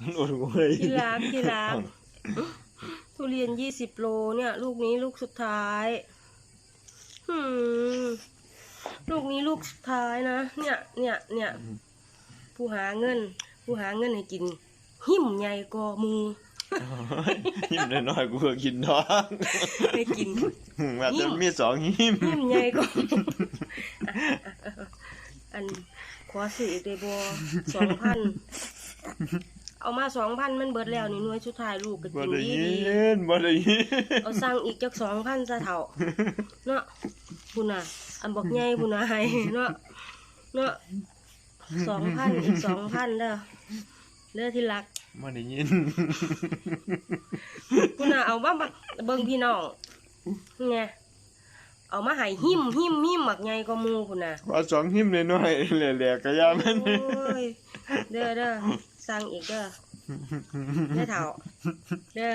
มันอดหัวเลยที่รักที่รักทุเรียนยี่สิบโลเนี่ย ลูกนี้ลูกสุดท้ายหืมลูกนี้ลูกสุดท้ายนะ เนี่ย เนี่ย เนี่ย ผู้หาเงิน ผู้หาเงินให้กิน หิ่มใหญ่กว่าหมูยิ้มน้อยๆกูก็กินท้องให้กินว่าจะมีสองหิมหิ่มใหญ่กว่าหมูอันขอสื่ออีกเลยบอสองพัน เอามาสองพันมันเบิดแล้วนี่หน่วยสุดท้ายลูกก็บ่กินได้ดียิดีนบ่ได้ยินเอาสั่งอีกจักสองพันซะเถ่าเนาะพุ่นน่ะ อันบอกใหญ่พุ่นน่ะให้เนาะเนาะสองพันอีกสองพันเด้อเด้อที่รัก บ่ได้ยินพุ่นน่ะเอามาบักเบิ่งพี่น้องไงเอามาให้หิมหิมหิมหมักใหญ่กว่าหมูพุ่นน่ะว่าสองหิมน้อยๆแหลกๆก็ยามันโอ้ย เด้อเด้อสั่งอีกเด้อเด้อเถ่าเด้อ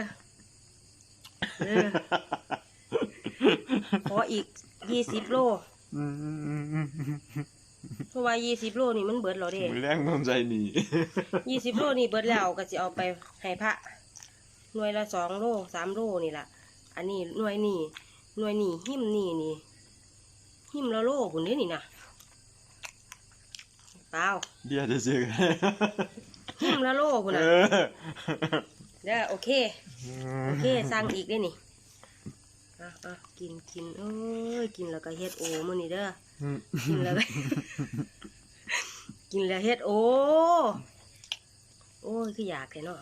เด้อขออีกยี่สิบโลอืมเพราะว่ายี่สิบโลนี่มันเบิดแล้วเด้มือแรงต้องใจหนียี่สิบโลนี่เบิดแล้วก็จะเอาไปให้พระหน่วยละสองโลสามโลนี่ล่ะอันนี้หน่วยนี่หน่วยนี่หิมนี่นี่หิมละโลผุนนี้นี่นะ เปล่าเดี๋ยวจะเจอกันหิมละโลผุนเอนะอเด้อโอเค โอเคสั่งอีกได้นี่อะอะกินกินเอ้ยกินแล้วก็เฮ็ดโอมื้อนี้เด้อกินแล้วก็กินแล้วเฮ็ดโอโอ้ยคืออยากแท้เนาะ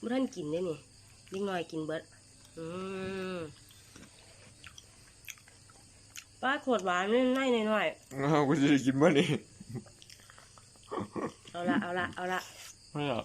บ่ทันกินได้นี่เล็กน้อยกินเบิดอืมปลาขวดหวานนี่น้อยน้อยเอากูจะได้กินบ่นี่ๆ เอาละเอาละเอาละไม่หรอก